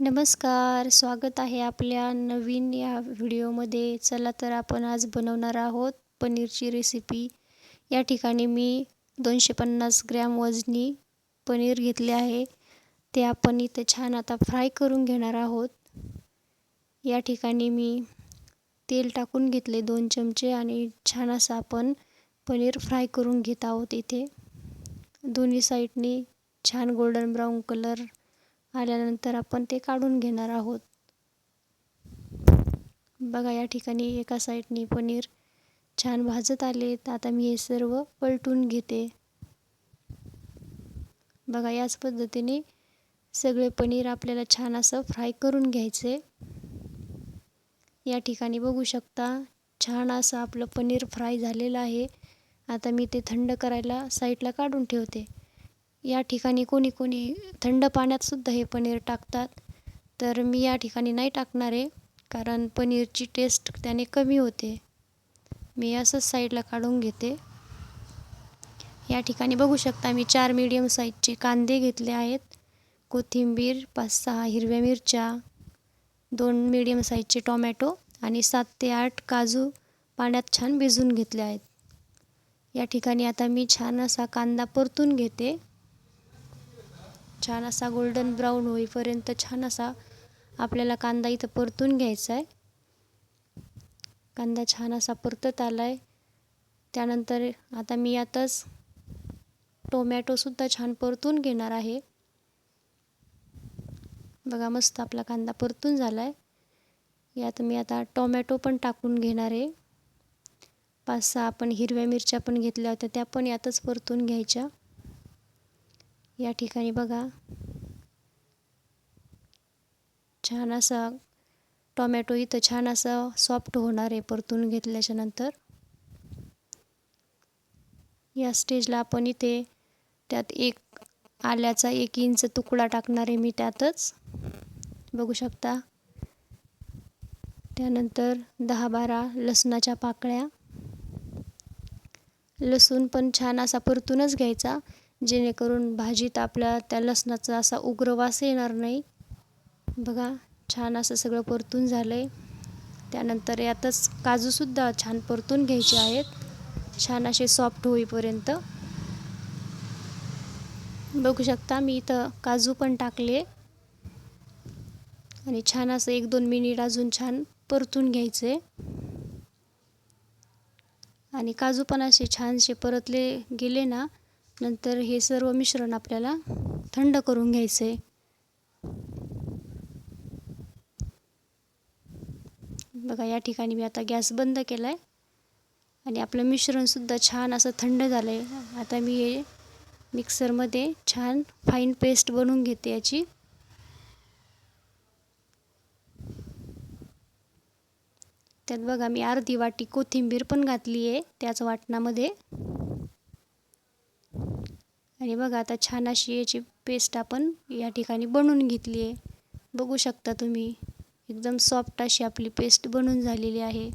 नमस्कार स्वागत आहे आपल्या नवीन या व्हिडिओमध्ये. चला तर आपण आज बनवणार आहोत पनीरची रेसिपी या ठिकाणी मी दोनशे पन्नास ग्रॅम वजनी पनीर घेतले आहे. ते आपण इथं छान आता फ्राय करून घेणार आहोत. या ठिकाणी मी तेल टाकून घेतले दोन चमचे आणि छान असं आपण पनीर फ्राय करून घेत आहोत इथे. दोन्ही साईडनी छान गोल्डन ब्राऊन कलर आल्यानंतर आपण ते काढून घेणार आहोत. बघा या ठिकाणी एका साईडने पनीर छान भाजत आले तर आता मी हे सर्व पलटून घेते. बघा याच पद्धतीने सगळे पनीर आपल्याला छान असं फ्राय करून घ्यायचे. या ठिकाणी बघू शकता छान असं आपलं पनीर फ्राय झालेलं आहे. आता मी ते थंड करायला साईडला काढून ठेवते. या ठिकाणी कोणी कोणी थंड पाण्यातसुद्धा हे पनीर टाकतात. तर मी या ठिकाणी नाही टाकणार आहे कारण पनीरची टेस्ट त्याने कमी होते. मी असंच साईडला काढून घेते. या ठिकाणी बघू शकता मी चार मीडियम साईजचे कांदे घेतले आहेत. कोथिंबीर पाच सहा हिरव्या मिरच्या दोन मीडियम साईजचे टोमॅटो आणि सात ते आठ काजू पाण्यात छान भिजून घेतले आहेत. या ठिकाणी आता मी छान असा कांदा परतून घेते. छान असा गोल्डन ब्राऊन होईपर्यंत छान असा आपल्याला कांदा इथं परतून घ्यायचा आहे कांदा छान असा परतत आला आहे त्यानंतर आता मी यातच टोमॅटोसुद्धा छान परतून घेणार आहे. बघा मस्त आपला कांदा परतून झाला आहे यात मी आता टोमॅटो पण टाकून घेणार आहे. पाच सहा आपण हिरव्या मिरच्या पण घेतल्या होत्या त्या पण यातच परतून घ्यायच्या. या ठिकाणी बघा. छान असा टोमॅटो इथं छान असं सॉफ्ट होणार आहे परतून घेतल्याच्या नंतर. या स्टेजला आपण इथे त्यात एक आल्याचा एक इंच तुकडा टाकणार आहे मी त्यातच. बघू शकता. त्यानंतर दहा बारा लसणाच्या पाकळ्या. लसूण पण छान असा परतूनच घ्यायचा. जेणेकरून भाजीत आपल्या त्या लसणाचा असा उग्र वास येणार नाही. बघा छान असं सगळं परतून झालं आहे त्यानंतर यातच काजूसुद्धा छान परतून घ्यायचे आहेत. छान असे सॉफ्ट होईपर्यंत. बघू शकता मी इथं काजू पण टाकले. आणि छान असं एक दोन मिनिट अजून छान परतून घ्यायचे. आणि काजू पण असे छानसे परतले गेले ना नंतर हे सर्व मिश्रण आपल्याला थंड करून घ्यायचं आहे बघा या ठिकाणी मी आता गॅस बंद केला आहे आणि आपलं मिश्रणसुद्धा छान असं थंड झालं आहे आता मी हे मिक्सरमध्ये छान फाईन पेस्ट बनवून घेते याची. त्यात बघा मी अर्धी वाटी कोथिंबीर पण घातली आहे त्याच वाटणामध्ये. आणि बघा आता छान अशी याची पेस्ट आपण या ठिकाणी बनवून घेतली आहे. बघू शकता तुम्ही एकदम सॉफ्ट अशी आपली पेस्ट बनून झालेली आहे.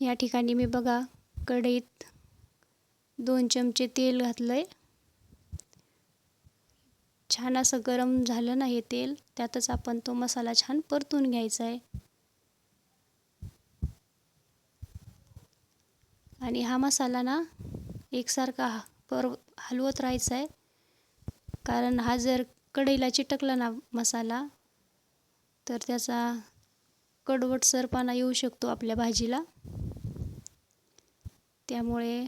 या ठिकाणी मी बघा कढईत दोन चमचे तेल घातलं आहे छान असं गरम झालं ना हे तेल त्यातच आपण तो मसाला छान परतून घ्यायचा आहे. आणि हा मसाला ना एकसारखा पर हलवत राहायचा आहे. कारण हा जर कढईला चिटकला ना मसाला तर त्याचा कडवटसरपणा येऊ शकतो आपल्या भाजीला. त्यामुळे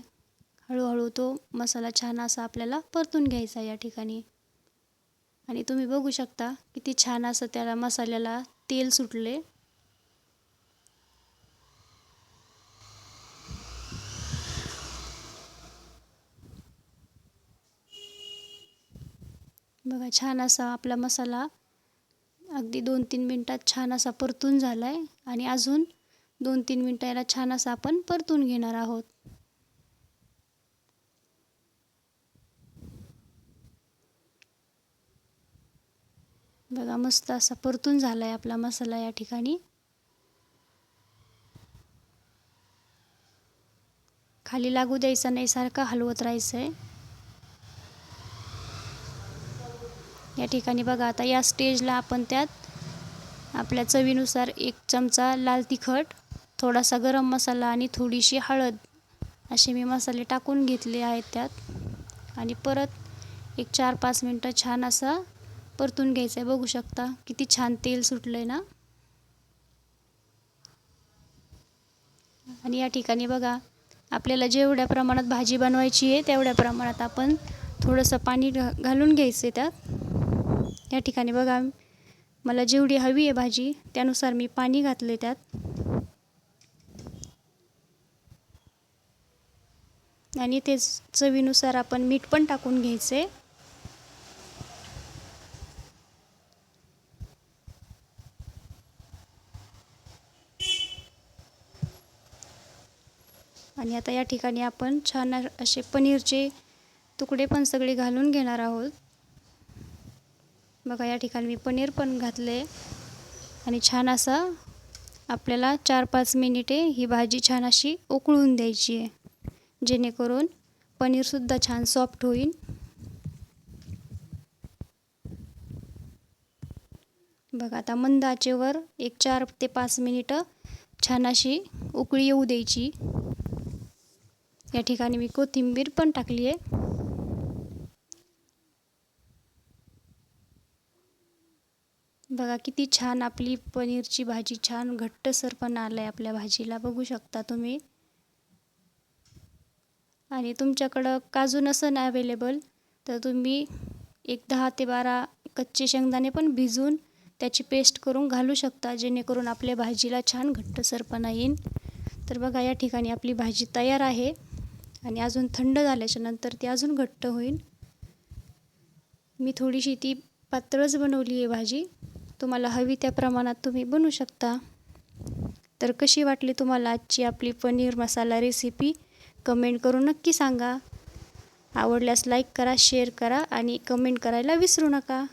हळूहळू तो मसाला छान असा आपल्याला परतून घ्यायचा या ठिकाणी. आणि तुम्ही बघू शकता किती छान असं त्याला मसाल्याला तेल सुटले. बघा छान असा आपला मसाला अगदी दोन तीन मिनटात छान असा परतून झाला आहे आणि अजून दोन तीन मिनटं याला छान असा आपण परतून घेणार आहोत. बघा मस्त असा परतून झाला आहे आपला मसाला या ठिकाणी. खाली लागू द्यायचा नाही सारखा हलवत राहायचं आहे या ठिकाणी बघा आता या स्टेजला आपण त्यात आपल्या चवीनुसार एक चमचा लाल तिखट थोडासा गरम मसाला आणि थोडीशी हळद असे मी मसाले टाकून घेतले आहेत त्यात. आणि परत एक चार पाच मिनटं छान असा परतून घ्यायचं आहे बघू शकता किती छान तेल सुटलं आहे ना. आणि या ठिकाणी बघा आपल्याला जेवढ्या प्रमाणात भाजी बनवायची आहे तेवढ्या प्रमाणात आपण थोडंसं पाणी घालून घ्यायचं आहे त्यात. या ठिकाणी बघा मला जेवढी हवी आहे भाजी त्यानुसार मी पाणी घातले त्यात. आणि तेच चवीनुसार आपण मीठ पण टाकून घ्यायचे आणि आता या ठिकाणी आपण छान असे पनीरचे तुकडे पण सगळे घालून घेणार आहोत. बघा या ठिकाणी मी पनीर पण घातले. आणि छान असा आपल्याला चार पाच मिनिटे ही भाजी छान अशी उकळून द्यायची आहे. जेणेकरून पनीरसुद्धा छान सॉफ्ट होईल. बघा आता मंद आचेवर एक चार ते पाच मिनिटं छान अशी उकळी येऊ द्यायची. या ठिकाणी मी कोथिंबीर पण टाकली आहे. बघा किती छान आपली पनीरची भाजी छान घट्टसरपणा आला आहे आपल्या भाजीला. बघू शकता तुम्ही. आणि तुमच्याकडं काजू नसन अवेलेबल तर तुम्ही एक दहा ते बारा कच्चे शेंगदाणे पण भिजवून त्याची पेस्ट करून घालू शकता जेणेकरून आपल्या भाजीला छान घट्टसरपणा येईल. तर बघा या ठिकाणी आपली भाजी तयार आहे. आणि अजून थंड झाल्याच्यानंतर ती अजून घट्ट होईल. मी थोडीशी ती पातळच बनवली आहे भाजी. तुम्हाला हवी त्या प्रमाणात तुम्ही बनवू शकता. तर कशी वाटली तुम्हाला आजची आपली पनीर मसाला रेसिपी कमेंट करून नक्की सांगा. आवडल्यास लाईक करा शेअर करा आणि कमेंट करायला विसरू नका.